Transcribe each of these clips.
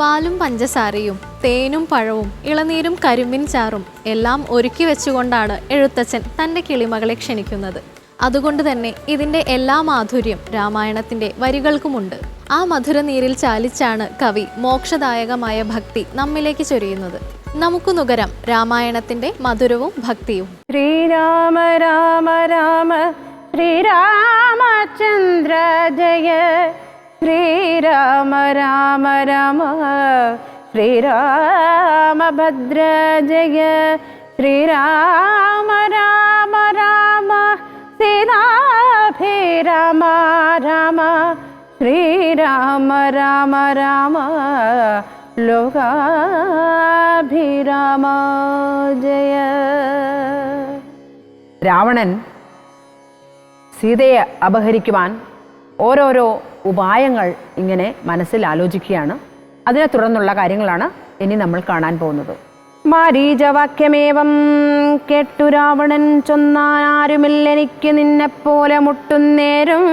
പാലും പഞ്ചസാരയും തേനും പഴവും ഇളനീരും കരിമ്പിൻ ചാറും എല്ലാം ഒരുക്കി വെച്ചുകൊണ്ടാണ് എഴുത്തച്ഛൻ തന്റെ കിളിമകളെ ക്ഷണിക്കുന്നത്. അതുകൊണ്ട് തന്നെ ഇതിന്റെ എല്ലാ മാധുര്യം രാമായണത്തിന്റെ വരികൾക്കുമുണ്ട്. ആ മധുരനീരിൽ ചാലിച്ചാണ് കവി മോക്ഷദായകമായ ഭക്തി നമ്മിലേക്ക് ചൊരിയുന്നത്. നമുക്ക് നുകരം രാമായണത്തിന്റെ മധുരവും ഭക്തിയും. ശ്രീരാമ രാമ രാമ ശ്രീരാമചന്ദ്ര ജയ ശ്രീരാമ രാമ രാമ ശ്രീരാമഭദ്ര ജയ. ശ്രീരാമ രാമ രാമ സീതാഭിരാമ രാമ. ശ്രീരാമ രാമ രാമ. ലോകാഭിരാമ ജയ. രാവണൻ സീതയെ അപഹരിക്കുവാൻ ഓരോരോ ഉപായങ്ങൾ ഇങ്ങനെ മനസ്സിൽ ആലോചിക്കുകയാണ്. അതിനെ തുടർന്നുള്ള കാര്യങ്ങളാണ് ഇനി നമ്മൾ കാണാൻ പോകുന്നത്. മാരീചവാക്യമേവം കേട്ടു രാവണൻ ചൊന്നാൻ ആരുമില്ലെനിക്ക് നിന്നെപ്പോലെ മുട്ടുന്നേരും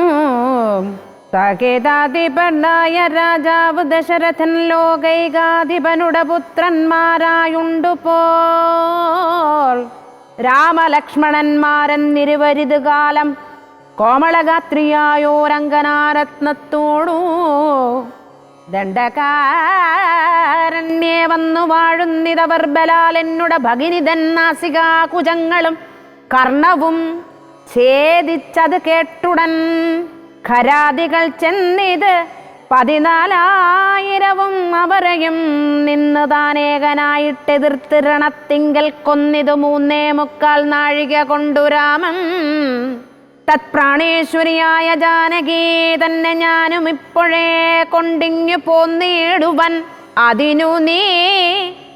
സകേതാധിപനായ രാജാവ് ദശരഥൻ ലോകൈകാധിപനുടെ പുത്രന്മാരായുണ്ടു പോൽ. രാമലക്ഷ്മണന്മാരെന്നിരുവരിത് കാലം കോമളഗാത്രിയായോരങ്കനാരത്നത്തോടു ദണ്ഡകാരണ്യേ വന്നു വാഴുന്നിതവർ ബലാൽ എന്നുടെ ഭഗിനിതൻ നാസികാകുജങ്ങളും കർണവും ഛേദിച്ചത് കേട്ടുടൻ ഖരാദികൾ ചെന്നിത് പതിനാലായിരവും അവരെയും നിന്ന് താനേകനായിട്ടെതിർത്ത് രണത്തിങ്കൽ കൊന്നിതു മൂന്നേ മുക്കാൽ നാഴിക കൊണ്ടു രാമൻ. തത്പ്രാണേശ്വരിയായ ജാനകി തന്നെ ഞാനും ഇപ്പോഴേ കൊണ്ടിങ്ങു പോന്നിടുവൻ. അതിനു നീ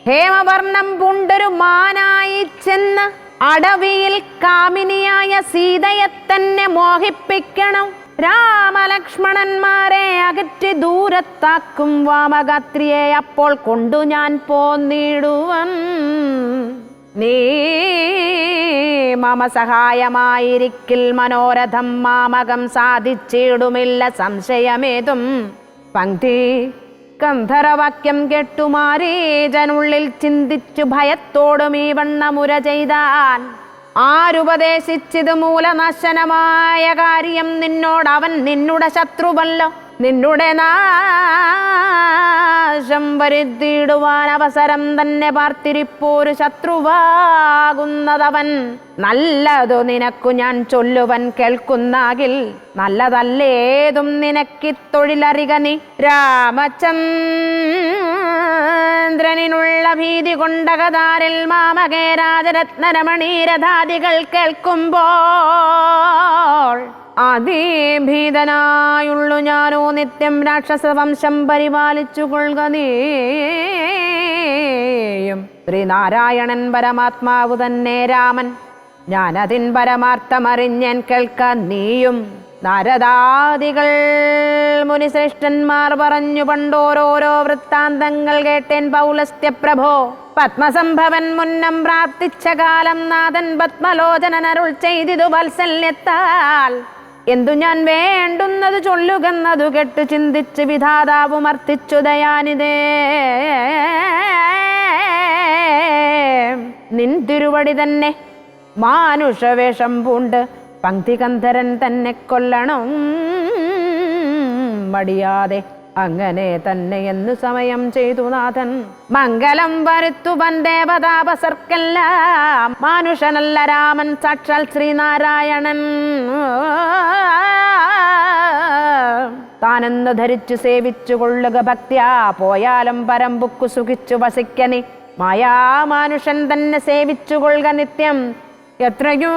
ഹേമവർണം പൂണ്ടൊരു മാനായി ചെന്ന് അടവിയിൽ കാമിനിയായ സീതയെ തന്നെ മോഹിപ്പിക്കണം. രാമലക്ഷ്മണന്മാരെ അകറ്റി ദൂരത്താക്കും വാമഗാത്രിയെ അപ്പോൾ കൊണ്ടു ഞാൻ പോന്നിടുവൻ. നീ മമ സഹായമായിരിക്കിൽ മനോരഥം മാമകം സാധിച്ചിടുമില്ല സംശയമേതും. പങ്ക്തി ഗന്ധർവാക്യം കെട്ടുമാരീജനുള്ളിൽ ചിന്തിച്ചു ഭയത്തോടും ഈ വണ്ണമുര ചെയ്താൻ. ആരുപദേശിച്ചത് മൂലനാശനമായ കാര്യം നിന്നോടവൻ നിന്നുടെ ശത്രുവല്ലോ. നിന്നുടെ നാശം വരുത്തിയിടുവാൻ അവസരം തന്നെ പാർത്തിരിപ്പോരു ശത്രുവാകുന്നതവൻ. നല്ലതു നിനക്കു ഞാൻ ചൊല്ലുവൻ കേൾക്കുന്നാകിൽ നല്ലതല്ലേതും നിനക്കി തൊഴിലറിക നീ. രാമചന്ദ്രനിനുള്ള ഭീതി കൊണ്ടകതാരിൽ മാമകേ രാജരത്നരമണീരഥാദികൾ കേൾക്കുമ്പോൾ അതിഭീതനായുള്ളു ഞാനോ നിത്യം രാക്ഷസവംശം പരിപാലിച്ചു കൊള്ളുക നീയും. ശ്രീനാരായണൻ പരമാത്മാവ് തന്നെ രാമൻ. ഞാനതിൻ പരമാർത്ഥമറിഞ്ഞൻ കേൾക്ക നീയും. നാരദാദികൾ മുനിശ്രേഷ്ഠന്മാർ പറഞ്ഞു പണ്ടോരോരോ വൃത്താന്തങ്ങൾ കേട്ടേൻ പൗലസ്ത്യപ്രഭോ. പത്മസംഭവൻ മുന്നം പ്രാർത്ഥിച്ച കാലം നാഥൻ പത്മലോചനരുൾ ചെയ്തിതു വത്സല്യത്താൽ. എന്തു ഞാൻ വേണ്ടുന്നത് ചൊല്ലുകെന്നതു കെട്ട് ചിന്തിച്ച് വിധാതാവും അർത്ഥിച്ചു ദയാനിതേ. നിൻ തിരുവടി തന്നെ മാനുഷവേഷം പൂണ്ട് പങ്ക്തികന്ധരൻ തന്നെ കൊല്ലണം. മടിയാതെ അങ്ങനെ തന്നെ എന്ന് സമയം ചെയ്തു നാഥൻ. മംഗലം വരുത്തുവൻ ദേവതാപസർക്കെല്ലാം മാനുഷനല്ല രാമൻ സാക്ഷാൽ ശ്രീനാരായണൻ. താനെന്ന് ധരിച്ചു സേവിച്ചു കൊള്ളുക ഭക്ത്യാ. പോയാലും പരമ്പുക്കു സുഖിച്ചു വസിക്കനി. മായാ മായാമാനുഷൻ തന്നെ സേവിച്ചു കൊള്ളുക നിത്യം. എത്രയോ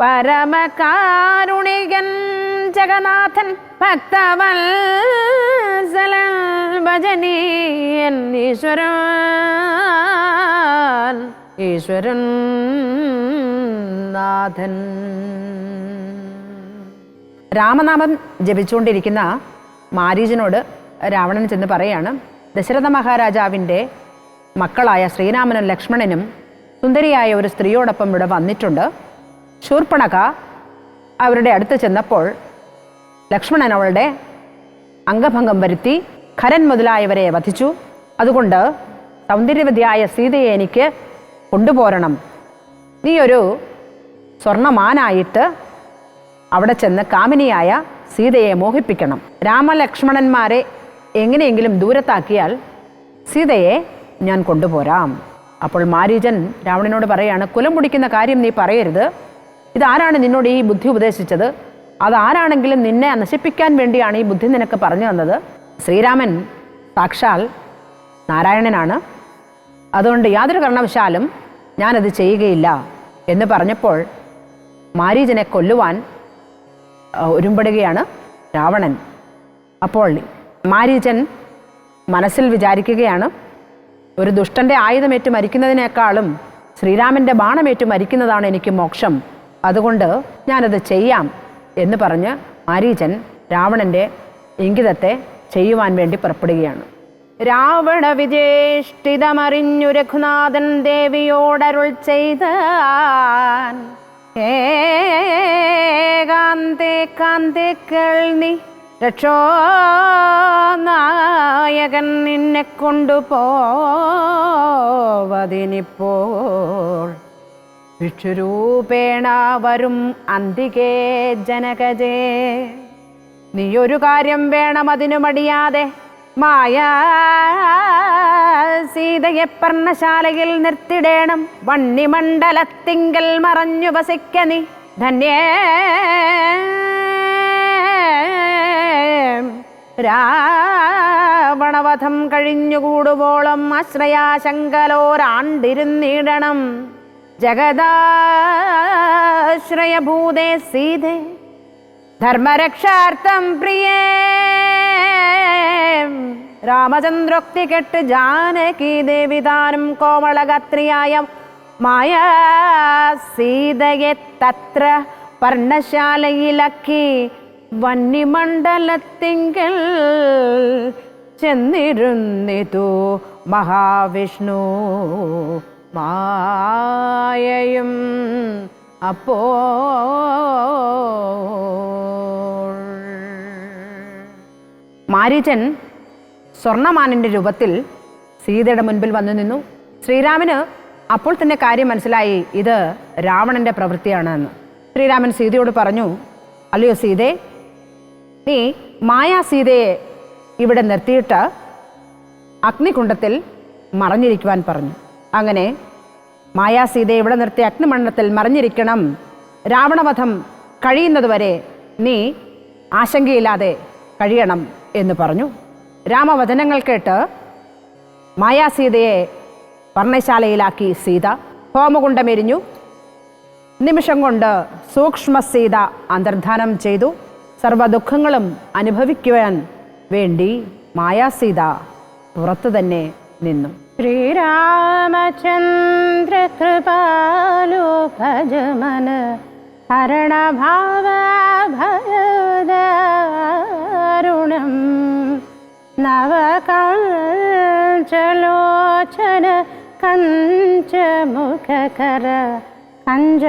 പരമകാരുണികൻ ജഗന്നാഥൻ ഭക്തവത്സലൻ ഭജനീയൻ ഈശ്വരൻ ഈശ്വരൻ നാഥൻ. രാമനാമം ജപിച്ചുകൊണ്ടിരിക്കുന്ന മാരീജനോട് രാവണൻ ചെന്ന് പറയാണ് ദശരഥ മഹാരാജാവിന്റെ മക്കളായ ശ്രീരാമനും ലക്ഷ്മണനും സുന്ദരിയായ ഒരു സ്ത്രീയോടൊപ്പം ഇവിടെ വന്നിട്ടുണ്ട്. ശൂർപ്പണക അവരുടെ അടുത്ത് ചെന്നപ്പോൾ ലക്ഷ്മണൻ അവളുടെ അംഗഭംഗം വരുത്തി ഖരൻ മുതലായവരെ വധിച്ചു. അതുകൊണ്ട് സൗന്ദര്യവതിയായ സീതയെ എനിക്ക് കൊണ്ടുപോരണം. ഒരു സ്വർണമാനായിട്ട് അവിടെ ചെന്ന് കാമിനിയായ സീതയെ മോഹിപ്പിക്കണം. രാമലക്ഷ്മണന്മാരെ എങ്ങനെയെങ്കിലും ദൂരത്താക്കിയാൽ സീതയെ ഞാൻ കൊണ്ടുപോരാം. അപ്പോൾ മാരീജൻ രാവണനോട് പറയാണ് കുലം മുടിക്കുന്ന കാര്യം നീ പറയരുത്. ഇതാരാണ് നിന്നോട് ഈ ബുദ്ധി ഉപദേശിച്ചത്? അതാരാണെങ്കിലും നിന്നെ നശിപ്പിക്കാൻ വേണ്ടിയാണ് ഈ ബുദ്ധി നിനക്ക് പറഞ്ഞു തന്നത്. ശ്രീരാമൻ സാക്ഷാൽ നാരായണനാണ്. അതുകൊണ്ട് യാതൊരു കാരണവശാലും ഞാനത് ചെയ്യുകയില്ല. എന്ന് പറഞ്ഞപ്പോൾ മാരീജനെ കൊല്ലുവാൻ ഒരുമ്പെടുകയാണ് രാവണൻ. അപ്പോൾ മാരീചൻ മനസ്സിൽ വിചാരിക്കുകയാണ് ഒരു ദുഷ്ടന്റെ ആയുധമേറ്റ് മരിക്കുന്നതിനേക്കാളും ശ്രീരാമന്റെ ബാണമേറ്റ് മരിക്കുന്നതാണ് എനിക്ക് മോക്ഷം. അതുകൊണ്ട് ഞാനത് ചെയ്യാം എന്ന് പറഞ്ഞ് മാരീചൻ രാവണന്റെ ഇംഗിതത്തെ ചെയ്യുവാൻ വേണ്ടി പുറപ്പെടുകയാണ്. രാവണ വിജേഷ്ടിതമറിഞ്ഞു രഘുനാഥൻ ദേവിയോടരുൾ ചെയ്ത ഏകാന്തേ കാന്തേ കേൾനി രക്ഷോ നായകൻ നിന്നെ കൊണ്ടുപോവതിനിപ്പോൾ. ഭിക്ഷുരൂപേണ വരും അന്തികേ ജനകജേ. നീയൊരു കാര്യം വേണം അതിനു മടിയാതെ മായ സീതയെ പർണശാലയിൽ നിർത്തിടേണം. വണ്ണിമണ്ഡലത്തിങ്കൽ മറഞ്ഞു വസിക്ക നീ. ധന്യേ രാവണവധം കഴിഞ്ഞുകൂടുവോളം ആശ്രയാശങ്കലോരാണ്ടിരുന്നിടണം. ജഗദാശ്രയഭൂതേ സീതേ ധർമ്മരക്ഷാർത്ഥം പ്രിയേ. രാമചന്ദ്രോക്തി കെട്ട് ജാനകി ദേവിതാനും കോമളഗത്രിയായ മായ സീതയെ തത്ര പർണശാലയിലക്കി വന്യമണ്ഡലത്തിങ്കൽ ചെന്നിരുന്നിതു മഹാവിഷ്ണു മായയും അപ്പോൾ മാരീചൻ സ്വർണമാനിന്റെ രൂപത്തിൽ സീതയുടെ മുൻപിൽ വന്നു നിന്നു. ശ്രീരാമന് അപ്പോൾ തന്നെ കാര്യം മനസ്സിലായി. ഇത് രാവണന്റെ പ്രവൃത്തിയാണെന്ന്. ശ്രീരാമൻ സീതയോട് പറഞ്ഞു അല്ലയോ സീതേ നീ മായാ സീതയെ ഇവിടെ നിർത്തിയിട്ട് അഗ്നികുണ്ടത്തിൽ മറഞ്ഞിരിക്കുവാൻ പറഞ്ഞു. അങ്ങനെ മായാ സീതയെ ഇവിടെ നിർത്തി അഗ്നിമണ്ഡലത്തിൽ മറിഞ്ഞിരിക്കണം. രാവണവധം കഴിയുന്നതുവരെ നീ ആശങ്കയില്ലാതെ കഴിയണം എന്ന് പറഞ്ഞു. രാമവചനങ്ങൾ കേട്ട് മായാസീതയെ വർണശാലയിലാക്കി സീത ഹോമകുണ്ടമെരിഞ്ഞു. നിമിഷം കൊണ്ട് സൂക്ഷ്മ സീത അന്തർധാനം ചെയ്തു. സർവ ദുഃഖങ്ങളും അനുഭവിക്കുവാൻ വേണ്ടി മായാസീത പുറത്തു തന്നെ നിന്നു. ശ്രീരാമചന്ദ്ര കൃപാലോ ഭജമന ഹരണഭാവഭയദാരുണം. നവകഞ്ചലോചന കഞ്ചമുഖകര കഞ്ച